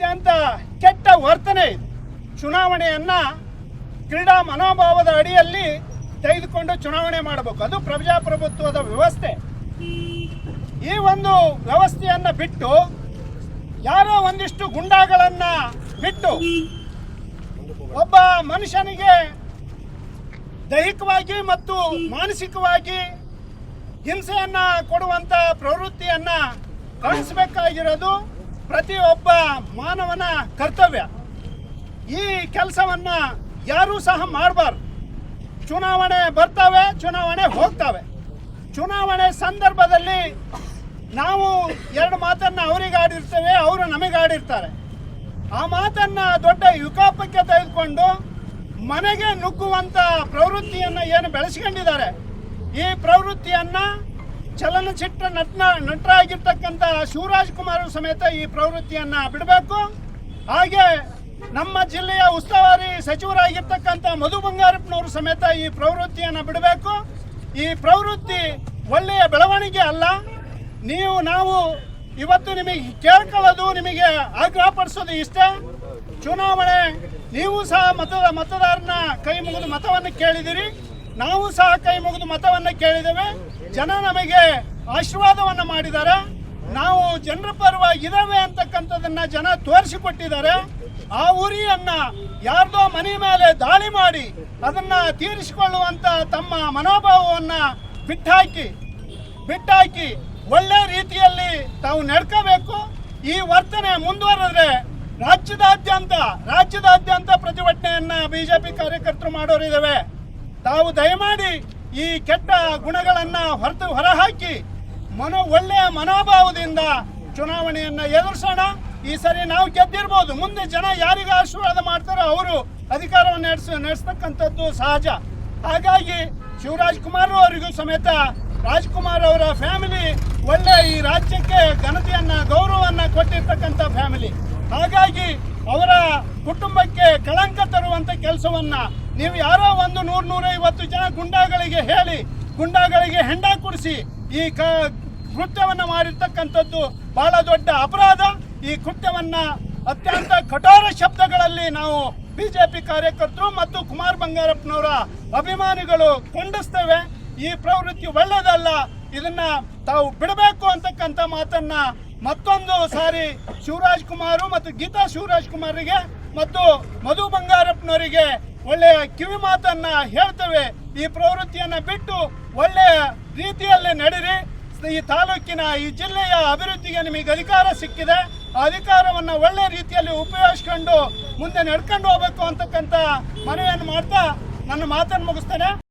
ಅತ್ಯಂತ ಕೆಟ್ಟ ವರ್ತನೆ ಇದು. ಚುನಾವಣೆಯನ್ನ ಕ್ರೀಡಾ ಮನೋಭಾವದ ಅಡಿಯಲ್ಲಿ ತೆಗೆದುಕೊಂಡು ಚುನಾವಣೆ ಮಾಡಬೇಕು. ಅದು ಪ್ರಜಾಪ್ರಭುತ್ವದ ವ್ಯವಸ್ಥೆ. ಈ ಒಂದು ವ್ಯವಸ್ಥೆಯನ್ನ ಬಿಟ್ಟು ಯಾರೋ ಒಂದಿಷ್ಟು ಗುಂಡಾಗಳನ್ನ ಬಿಟ್ಟು ಒಬ್ಬ ಮನುಷ್ಯನಿಗೆ ದೈಹಿಕವಾಗಿ ಮತ್ತು ಮಾನಸಿಕವಾಗಿ ಹಿಂಸೆಯನ್ನ ಕೊಡುವಂತ ಪ್ರವೃತ್ತಿಯನ್ನ ಕಳಿಸಬೇಕಾಗಿರೋದು ಪ್ರತಿಯೊಬ್ಬ ಮಾನವನ ಕರ್ತವ್ಯ. ಈ ಕೆಲಸವನ್ನ ಯಾರೂ ಸಹ ಮಾಡಬಾರ್ದು. ಚುನಾವಣೆ ಬರ್ತವೆ, ಚುನಾವಣೆ ಹೋಗ್ತವೆ. ಚುನಾವಣೆ ಸಂದರ್ಭದಲ್ಲಿ ನಾವು ಎರಡು ಮಾತನ್ನ ಅವರಿಗೆ ಆಡಿರ್ತೇವೆ, ಅವರು ನಮಗೆ ಆಡಿರ್ತಾರೆ. ಆ ಮಾತನ್ನ ದೊಡ್ಡ ಯುಕಾಪಕ್ಕೆ ತೆಗೆದುಕೊಂಡು ಮನೆಗೆ ನುಗ್ಗುವಂಥ ಪ್ರವೃತ್ತಿಯನ್ನು ಏನು ಬೆಳೆಸ್ಕೊಂಡಿದ್ದಾರೆ, ಈ ಪ್ರವೃತ್ತಿಯನ್ನ ಚಲನಚಿತ್ರ ನಟನ ನಟರಾಗಿರ್ತಕ್ಕಂಥ ಶಿವರಾಜ್ ಕುಮಾರ್ ಸಮೇತ ಈ ಪ್ರವೃತ್ತಿಯನ್ನ ಬಿಡಬೇಕು. ಹಾಗೆ ನಮ್ಮ ಜಿಲ್ಲೆಯ ಉಸ್ತುವಾರಿ ಸಚಿವರಾಗಿರ್ತಕ್ಕಂಥ ಮಧು ಬಂಗಾರಪ್ಪನವರು ಸಮೇತ ಈ ಪ್ರವೃತ್ತಿಯನ್ನ ಬಿಡಬೇಕು. ಈ ಪ್ರವೃತ್ತಿ ಒಳ್ಳೆಯ ಬೆಳವಣಿಗೆ ಅಲ್ಲ. ನೀವು, ನಾವು ಇವತ್ತು ನಿಮಗೆ ಕೇಳ್ಕೊಳ್ಳೋದು, ನಿಮಗೆ ಆಗ್ರಹಪಡಿಸೋದು ಇಷ್ಟೇ. ಚುನಾವಣೆ, ನೀವು ಸಹ ಮತದ ಮತದಾರನ ಕೈ ಮುಗಿದು ಮತವನ್ನು ಕೇಳಿದಿರಿ. ನಾವು ಸಹ ಕೈ ಮುಗಿದು ಮತವನ್ನು ಕೇಳಿದ್ದೇವೆ. ಜನ ನಮಗೆ ಆಶೀರ್ವಾದವನ್ನು ಮಾಡಿದ್ದಾರೆ. ನಾವು ಜನರ ಪರವಾಗಿ ಇದಾವೆ ಅಂತಕ್ಕಂಥದ್ದನ್ನ ಜನ ತೋರಿಸಿಕೊಟ್ಟಿದ್ದಾರೆ. ಆ ಉರಿಯನ್ನ ಯಾರ್ದೋ ಮನೆ ಮೇಲೆ ದಾಳಿ ಮಾಡಿ ಅದನ್ನ ತೀರಿಸಿಕೊಳ್ಳುವಂತ ತಮ್ಮ ಮನೋಭಾವವನ್ನ ಬಿಟ್ಟಾಕಿ ಬಿಟ್ಟಾಕಿ ಒಳ್ಳೆ ರೀತಿಯಲ್ಲಿ ತಾವು ನಡ್ಕೋಬೇಕು. ಈ ವರ್ತನೆ ಮುಂದುವರೆದ್ರೆ ರಾಜ್ಯದಾದ್ಯಂತ ರಾಜ್ಯದಾದ್ಯಂತ ಪ್ರತಿಭಟನೆಯನ್ನ ಬಿಜೆಪಿ ಕಾರ್ಯಕರ್ತರು ಮಾಡೋರಿದ್ದಾವೆ. ತಾವು ದಯಮಾಡಿ ಈ ಕೆಟ್ಟ ಗುಣಗಳನ್ನ ಹೊರತು ಹೊರಹಾಕಿ ಮನೋ ಒಳ್ಳೆಯ ಮನೋಭಾವದಿಂದ ಚುನಾವಣೆಯನ್ನ ಎದುರಿಸೋಣ. ಈ ಸರಿ ನಾವು ಗೆದ್ದಿರ್ಬೋದು. ಮುಂದೆ ಜನ ಯಾರಿಗೆ ಆಶೀರ್ವಾದ ಮಾಡ್ತಾರೋ ಅವರು ಅಧಿಕಾರವನ್ನು ನಡೆಸ, ನಡೆಸ್ತಕ್ಕಂಥದ್ದು ಸಹಜ. ಹಾಗಾಗಿ ಶಿವರಾಜ್ ಕುಮಾರ್ ಅವರಿಗೂ ಸಮೇತ ರಾಜ್ಕುಮಾರ್ ಅವರ ಫ್ಯಾಮಿಲಿ ಒಳ್ಳೆ ಈ ರಾಜ್ಯಕ್ಕೆ ಘನತೆಯನ್ನ, ಗೌರವವನ್ನ ಕೊಟ್ಟಿರ್ತಕ್ಕಂಥ ಫ್ಯಾಮಿಲಿ. ಹಾಗಾಗಿ ಅವರ ಕುಟುಂಬಕ್ಕೆ ಕಳಂಕ ತರುವಂತ ಕೆಲಸವನ್ನ ನೀವು ಯಾರೋ ಒಂದು ನೂರ ನೂರೈವತ್ತು ಜನ ಗುಂಡಾಗಳಿಗೆ ಹೇಳಿ, ಗುಂಡಾಗಳಿಗೆ ಹೆಂಡ ಕುಡಿಸಿ ಈ ಕ ಕೃತ್ಯವನ್ನು ಮಾಡಿರ್ತಕ್ಕಂಥದ್ದು ಬಹಳ ದೊಡ್ಡ ಅಪರಾಧ. ಈ ಕೃತ್ಯವನ್ನು ಅತ್ಯಂತ ಕಠೋರ ಶಬ್ದಗಳಲ್ಲಿ ನಾವು ಬಿಜೆಪಿ ಕಾರ್ಯಕರ್ತರು ಮತ್ತು ಕುಮಾರ್ ಬಂಗಾರಪ್ಪನವರ ಅಭಿಮಾನಿಗಳು ಖಂಡಿಸ್ತೇವೆ. ಈ ಪ್ರವೃತ್ತಿ ಒಳ್ಳೆಯದಲ್ಲ ಇದನ್ನ ತಾವು ಬಿಡಬೇಕು ಅಂತಕ್ಕಂಥ ಮಾತನ್ನ ಮತ್ತೊಂದು ಸಾರಿ ಶಿವರಾಜ್ ಕುಮಾರ್ ಮತ್ತು ಗೀತಾ ಶಿವರಾಜ್ ಕುಮಾರಿಗೆ ಮತ್ತು ಮಧು ಬಂಗಾರಪ್ಪನವರಿಗೆ ಒಳ್ಳೆಯ ಕಿವಿ ಮಾತನ್ನ ಹೇಳ್ತೇವೆ. ಈ ಪ್ರವೃತ್ತಿಯನ್ನ ಬಿಟ್ಟು ಒಳ್ಳೆಯ ರೀತಿಯಲ್ಲಿ ನಡೀರಿ. ಈ ತಾಲೂಕಿನ, ಈ ಜಿಲ್ಲೆಯ ಅಭಿವೃದ್ಧಿಗೆ ನಿಮಗೆ ಅಧಿಕಾರ ಸಿಕ್ಕಿದೆ. ಆ ಅಧಿಕಾರವನ್ನ ಒಳ್ಳೆ ರೀತಿಯಲ್ಲಿ ಉಪಯೋಗಿಸ್ಕೊಂಡು ಮುಂದೆ ನಡ್ಕೊಂಡು ಹೋಗ್ಬೇಕು ಅಂತಕ್ಕಂಥ ಮನವಿಯನ್ನು ಮಾಡ್ತಾ ನನ್ನ ಮಾತನ್ನು ಮುಗಿಸ್ತೇನೆ.